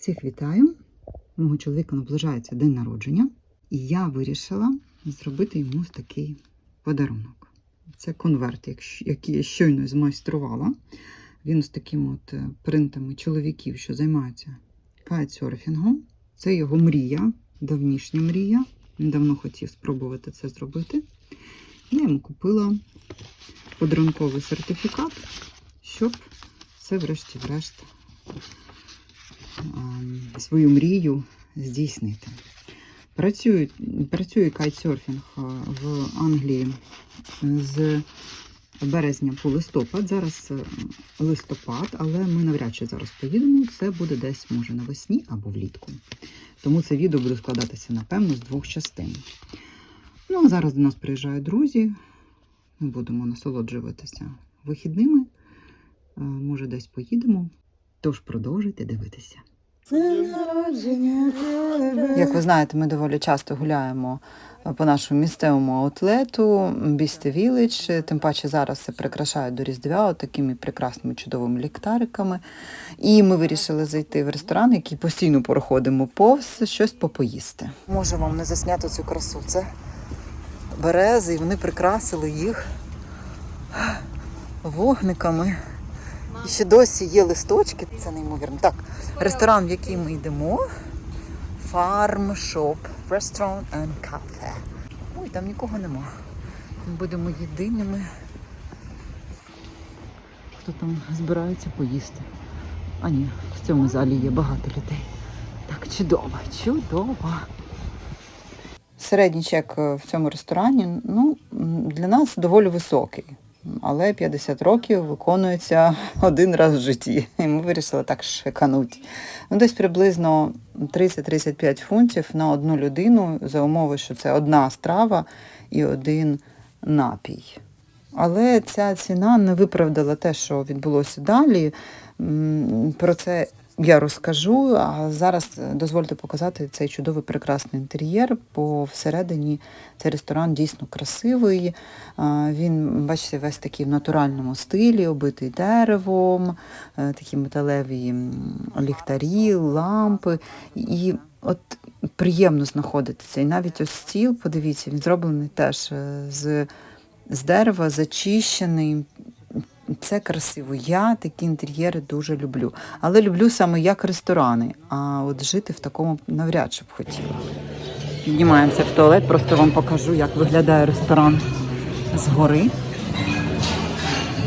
Всіх вітаю. Мого чоловіка наближається день народження, і я вирішила зробити йому такий подарунок. Це конверт, який я щойно змайструвала. Він з такими от е, принтами чоловіків, що займаються кайтсерфінгом. Це його мрія, давнішня мрія. Він давно хотів спробувати це зробити. Я йому купила подарунковий сертифікат, щоб це, врешті-решт, ем, свою мрію здійснити. Працює, працює кайтсерфінг е, в Англії з березня по листопад. Зараз е, листопад, але ми навряд чи зараз поїдемо. Це буде десь, може, навесні або влітку. Тому це відео буде складатися, напевно, з двох частин. Ну, а зараз до нас приїжджають друзі. Ми будемо насолоджуватися вихідними. Е, Може, десь поїдемо. Тож продовжуйте дивитися. Як ви знаєте, ми доволі часто гуляємо по нашому місцевому аутлету Бісти Вілледж. Тим паче зараз це прикрашають до Різдвя такими прекрасними чудовими ліхтариками. І ми вирішили зайти в ресторан, який постійно проходимо повз, щось попоїсти. Можу вам не засняти цю красу. Це берези, і вони прикрасили їх вогниками. І ще досі є листочки, це неймовірно. Так, ресторан, в який ми йдемо. Farm Shop Restaurant and Cafe. Ой, там нікого нема. Ми будемо єдиними. Хто там збирається поїсти? А ні, в цьому залі є багато людей. Так, чудово, чудово. Середній чек в цьому ресторані ну, для нас доволі високий. Але 50 років виконується один раз в житті. І ми вирішили так шикануть. Ну, десь приблизно 30-35 фунтів на одну людину за умови, що це одна страва і один напій. Але ця ціна не виправдала те, що відбулося далі. Про це я розкажу. А зараз е, дозвольте показати цей чудовий прекрасний інтер'єр, бо всередині цей ресторан дійсно красивий. Він, бачите, весь такий в натуральному стилі, обитий деревом, е, такі металеві ліхтарі, лампи. І от приємно знаходитися. І навіть ось стіл, подивіться, він зроблений теж е, з, з дерева, зачищений. Це красиво. Я такі інтер'єри дуже люблю. Але люблю саме як ресторани. А от жити в такому навряд чи б хотіла. Піднімаємося в туалет, просто вам покажу, як виглядає ресторан згори.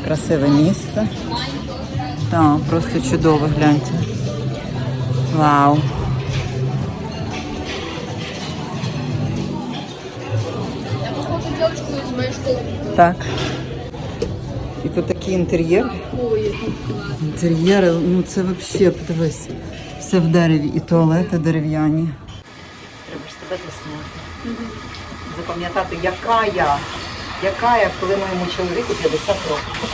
Красиве місце. Так, просто чудово, гляньте. Вау. Так. І тут такий інтер'єр. Інтер'єри, ну це взагалі, подивись, все в дереві, і туалети дерев'яні. Треба ж себе засняти. Запам'ятати, яка я, яка я, коли моєму чоловіку 50 років.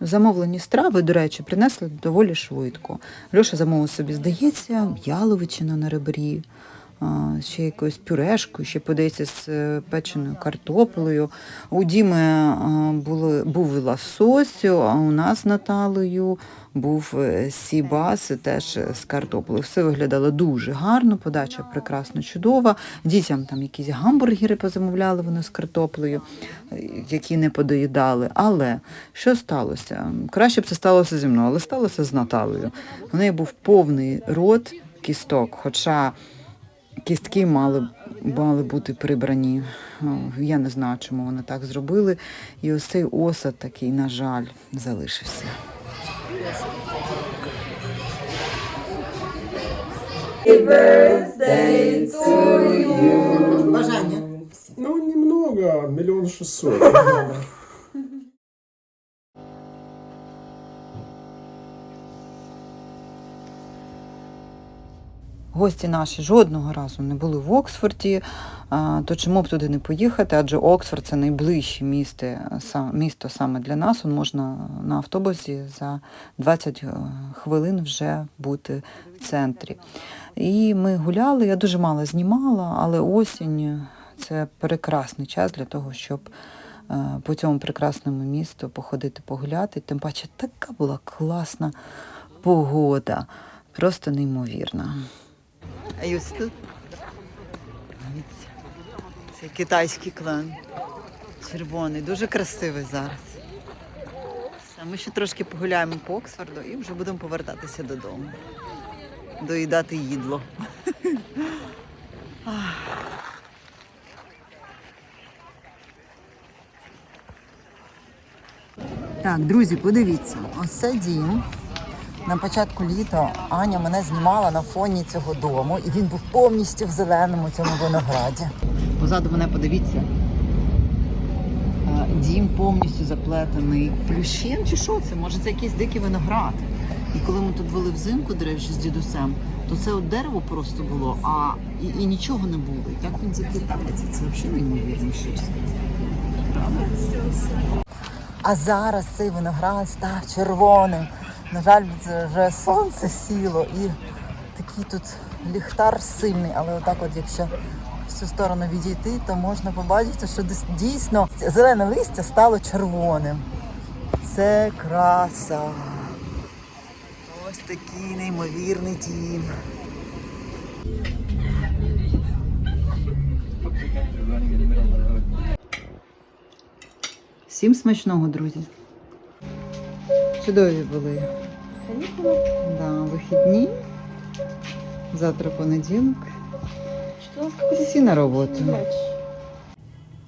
Замовлені страви, до речі, принесли доволі швидко. Льоша замовив собі, здається, яловичина на ребрі, ще якоюсь пюрешкою, ще подається з е, печеною картоплею. У Діми а, були, був лосось, а у нас з Наталею був е, сібас теж з картоплею. Все виглядало дуже гарно, подача прекрасно чудова. Дітям там якісь гамбургери позамовляли вони з картоплею, е, які не подоїдали. Але що сталося? Краще б це сталося зі мною, але сталося з Наталею. У неї був повний рот кісток, хоча кістки мали, мали бути прибрані. Я не знаю, чому вони так зробили. І ось цей осад такий, на жаль, залишився. Бажання. Ну, немного, миллион шестьсот. Гості наші жодного разу не були в Оксфорді, то чому б туди не поїхати? Адже Оксфорд це найближче місто, місто саме для нас. Можна на автобусі за 20 хвилин вже бути в центрі. І ми гуляли, я дуже мало знімала, але осінь це прекрасний час для того, щоб е, по цьому прекрасному місту походити, погуляти. Тим паче така була класна погода. Просто неймовірна. А ось тут. Це китайський клен. Червоний, дуже красивий зараз. Ми ще трошки погуляємо по Оксфорду і вже будемо повертатися додому. Доїдати їдло. Так, друзі, подивіться, ось це дім. На початку літа Аня мене знімала на фоні цього дому, і він був повністю в зеленому цьому винограді. Позаду мене подивіться. Е, Дім повністю заплетений плющем чи що це? Може це якийсь дикий виноград. І коли ми тут були взимку, до речі, з дідусем, то це от дерево просто було, а і, і нічого не було. І так він заплітається. Це взагалі неймовірно щось. Правда? А зараз цей виноград став червоним. На жаль, вже сонце сіло і такий тут ліхтар сильний, але отак, от якщо в цю сторону відійти, то можна побачити, що дійсно зелене листя стало червоним. Це краса. Ось такий неймовірний дім. Всім смачного, друзі. Чудові були. Да, вихідні. Завтра понеділок. Всі на роботу.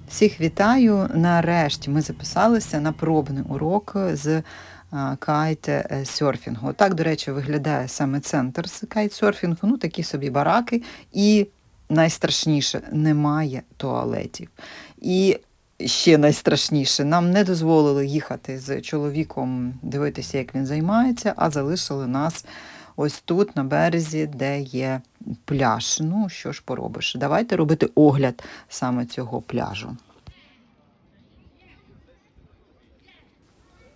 Всіх вітаю. Нарешті ми записалися на пробний урок з кайт-серфінгу. Так, до речі, виглядає саме центр з кайт-серфінгу. Ну, такі собі бараки. І найстрашніше немає туалетів. І ще найстрашніше, нам не дозволили їхати з чоловіком дивитися, як він займається, а залишили нас ось тут, на березі, де є пляж. Ну, що ж поробиш? Давайте робити огляд саме цього пляжу.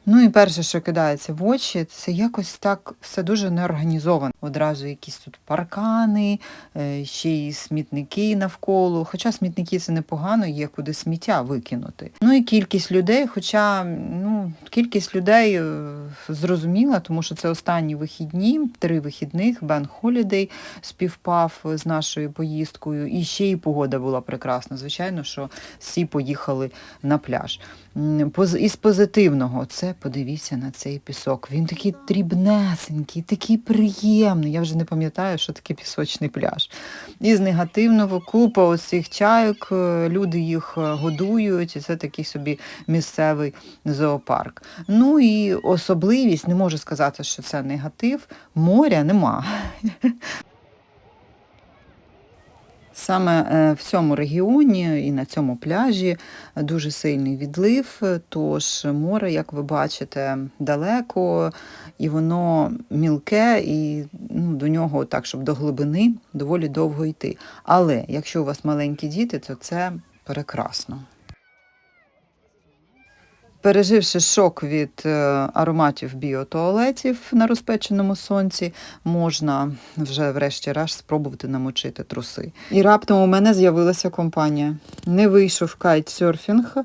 Ну і перше, що кидається в очі, це якось так все дуже неорганізовано. Одразу якісь тут паркани, е, ще й смітники навколо. Хоча смітники це непогано, є куди сміття викинути. Ну і кількість людей, хоча ну, кількість людей е, зрозуміла, тому що це останні вихідні, три вихідних, Бен Холідей співпав з нашою поїздкою. І ще й погода була прекрасна. Звичайно, що всі поїхали на пляж. Із позитивного це подивіться на цей пісок. Він такий дрібнесенький, такий приємний. Я вже не пам'ятаю, що таке пісочний пляж. І з негативного купа оцих чайок, е, люди їх е, годують, і це такий собі місцевий зоопарк. Ну і особливість, не можу сказати, що це негатив, моря нема. Саме е, в цьому регіоні і на цьому пляжі дуже сильний відлив, тож море, як ви бачите, далеко, і воно мілке, і ну, до нього, так, щоб до глибини, доволі довго йти. Але якщо у вас маленькі діти, то це прекрасно. Переживши шок від е, ароматів біотуалетів на розпеченому сонці, можна вже врешті-решт спробувати намочити труси. І раптом у мене з'явилася компанія. Не вийшов кайтсерфінг,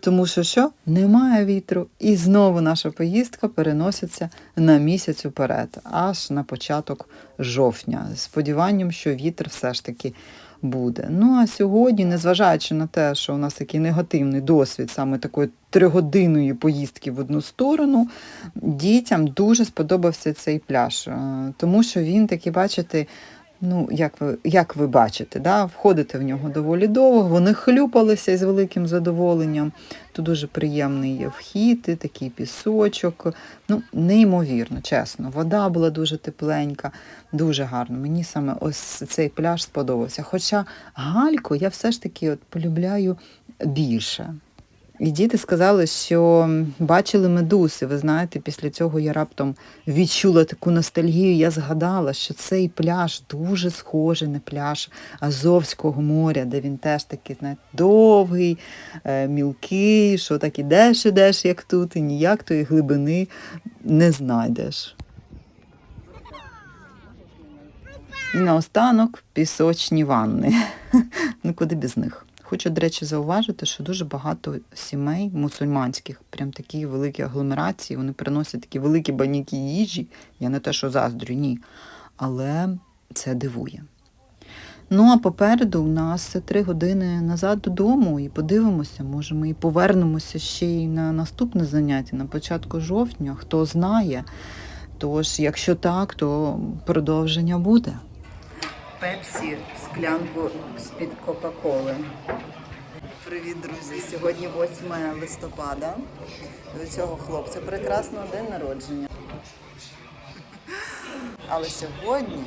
тому що що? Немає вітру. І знову наша поїздка переноситься на місяць уперед, аж на початок жовтня, сподіванням, що вітер все ж таки буде. Ну а сьогодні, незважаючи на те, що у нас такий негативний досвід саме такої тригодинної поїздки в одну сторону, дітям дуже сподобався цей пляж, е, тому що він такий, бачите, Ну, як ви, як ви бачите, да? входите в нього доволі довго, вони хлюпалися із великим задоволенням. Тут дуже приємний вхід, і такий пісочок. Ну, неймовірно, чесно. Вода була дуже тепленька, дуже гарно. Мені саме ось цей пляж сподобався. Хоча гальку я все ж таки от полюбляю більше. І діти сказали, що бачили медуси. Ви знаєте, після цього я раптом відчула таку ностальгію. Я згадала, що цей пляж дуже схожий на пляж Азовського моря, де він теж такий, знаєте, довгий, е, мілкий, що так ідеш, ідеш, як тут, і ніяк тої глибини не знайдеш. І наостанок пісочні ванни. Ну, куди без них? Хочу, до речі, зауважити, що дуже багато сімей мусульманських, прям такі великі агломерації, вони приносять такі великі баніки їжі. Я не те, що заздрю, ні. Але це дивує. Ну а попереду у нас три години назад додому, і подивимося, може, ми і повернемося ще й на наступне заняття, на початку жовтня, хто знає. Тож, якщо так, то продовження буде. Пепсі, склянку з-під Кока-Коли. Привіт, друзі! Сьогодні 8 листопада. У цього хлопця прекрасного день народження. Але сьогодні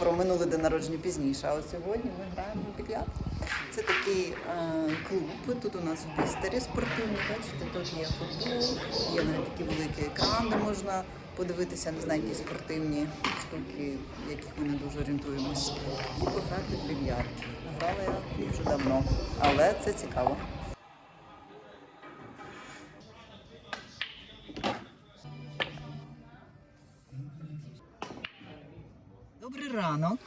про минулий день народження пізніше. А сьогодні ми граємо в більярд. Це такий е, клуб. Тут у нас в бістері спортивний. Бачите, тут є футбол, є навіть такий великий екран, де можна подивитися, не знаю, якісь спортивні штуки, яких ми не дуже орієнтуємось. І пограти в більярд. Грала я дуже давно, але це цікаво. Добрий ранок.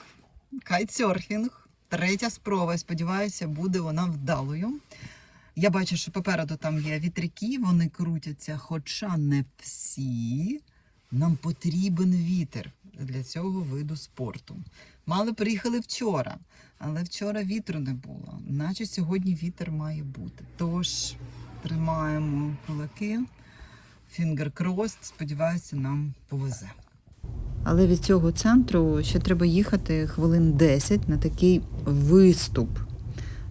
Кайтсерфінг. Третя спроба. Сподіваюся, буде вона вдалою. Я бачу, що попереду там є вітряки, вони крутяться, хоча не всі. Нам потрібен вітер для цього виду спорту. Мали приїхали вчора, але вчора вітру не було. Наче сьогодні вітер має бути. Тож тримаємо кулаки. Фінгер crossed, сподіваюся, нам повезе. Але від цього центру ще треба їхати хвилин 10 на такий виступ,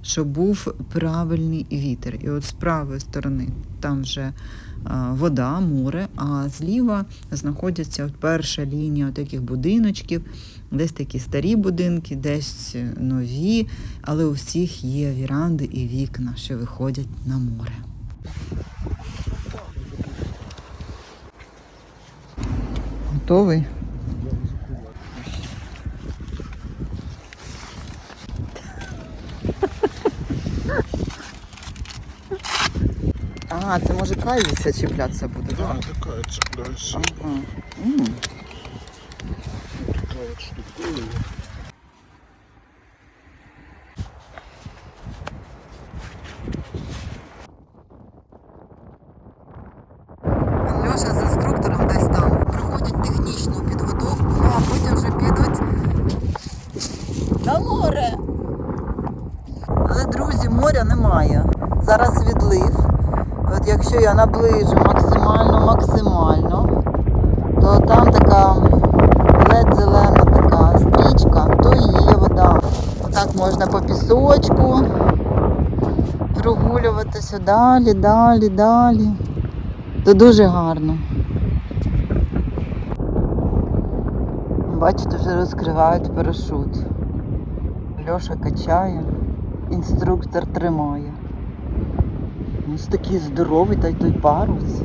щоб був правильний вітер. І от з правої сторони там вже а, вода, море, а зліва знаходяться от перша лінія таких будиночків, десь такі старі будинки, десь нові, але у всіх є віранди і вікна, що виходять на море. Готовий? А, це може кайвіся чіплятися буде, Да, так? Ага. М. Такая вот штуковина. Льоша з інструктором десь там проходять технічну підготовку, ну а потім вже підуть на море. Але, друзі, моря немає. Зараз відлив. Якщо я наближу максимально, максимально, то там така ледь зелена така стрічка, то є вода. Так можна по пісочку прогулюватися далі, далі, далі. Це дуже гарно. Бачите, вже розкривають парашут. Льоша качає, інструктор тримає. Ось такий здоровий та й той парус.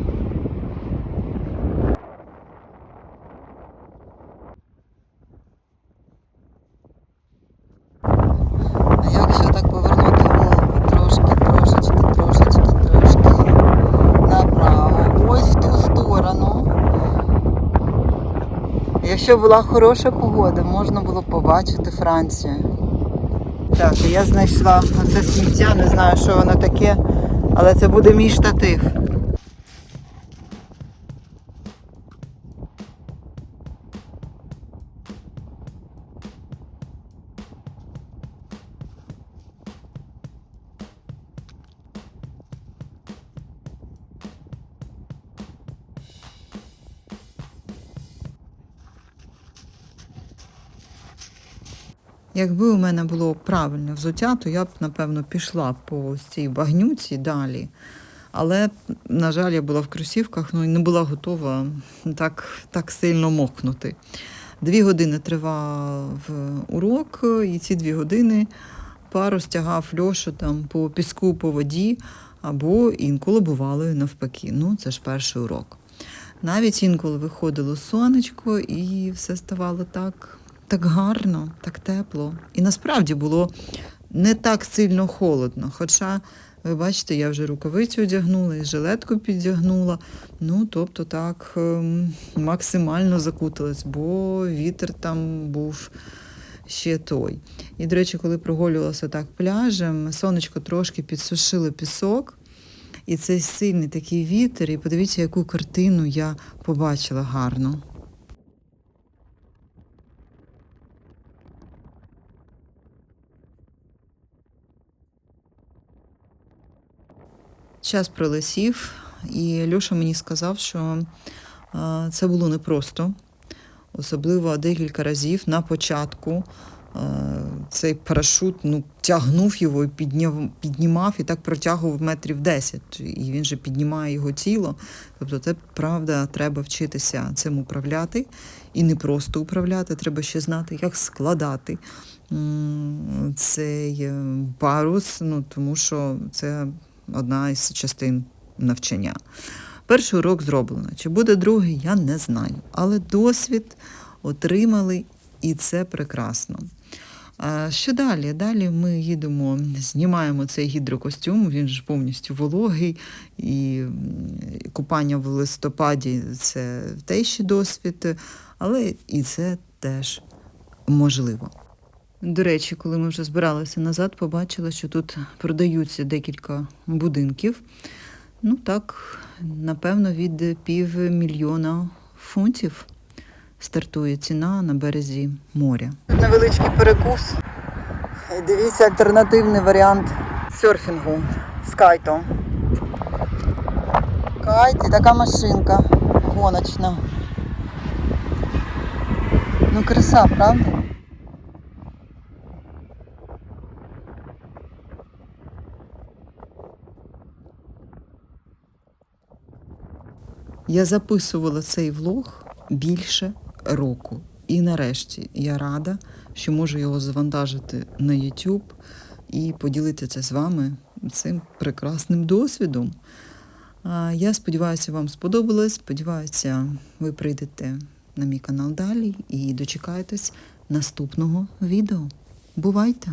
Якщо була хороша погода, можна було побачити Францію. Так, я знайшла оце сміття, не знаю, що воно таке, але це буде мій штатив. Якби у мене було правильне взуття, то я б, напевно, пішла по цій багнюці далі. Але, на жаль, я була в кросівках, ну і не була готова так, так сильно мокнути. Дві години тривав урок, і ці дві години пару стягав Льошу там по піску, по воді, або інколи бувало і навпаки. Ну, це ж перший урок. Навіть інколи виходило сонечко, і все ставало так, так гарно, так тепло. І насправді було не так сильно холодно. Хоча, ви бачите, я вже рукавицю одягнула і жилетку піддягнула. Ну, тобто так ем, максимально закуталась, бо вітер там був ще той. І, до речі, коли прогулювалася так пляжем, сонечко трошки підсушило пісок. І цей сильний такий вітер, і подивіться, яку картину я побачила гарно. Час пролетів, і Льоша мені сказав, що е, це було непросто. Особливо декілька разів на початку е, цей парашут ну, тягнув його і підняв, піднімав і так протягував метрів 10. І він же піднімає його тіло. Тобто, це правда, треба вчитися цим управляти. І не просто управляти, треба ще знати, як складати цей е, парус, ну, тому що це одна із частин навчання. Перший урок зроблено. Чи буде другий, я не знаю. Але досвід отримали, і це прекрасно. Що далі? Далі ми їдемо, знімаємо цей гідрокостюм, він ж повністю вологий, і купання в листопаді це теж ще досвід, але і це теж можливо. До речі, коли ми вже збиралися назад, побачила, що тут продаються декілька будинків. Ну так, напевно, від півмільйона фунтів стартує ціна на березі моря. Невеличкий перекус. Дивіться, альтернативний варіант серфінгу з кайтом. Кайт і така машинка гоночна. Ну, краса, правда? Я записувала цей влог більше року. І нарешті я рада, що можу його завантажити на YouTube і поділитися з вами цим прекрасним досвідом. Я сподіваюся, вам сподобалось. Сподіваюся, ви прийдете на мій канал далі і дочекаєтесь наступного відео. Бувайте!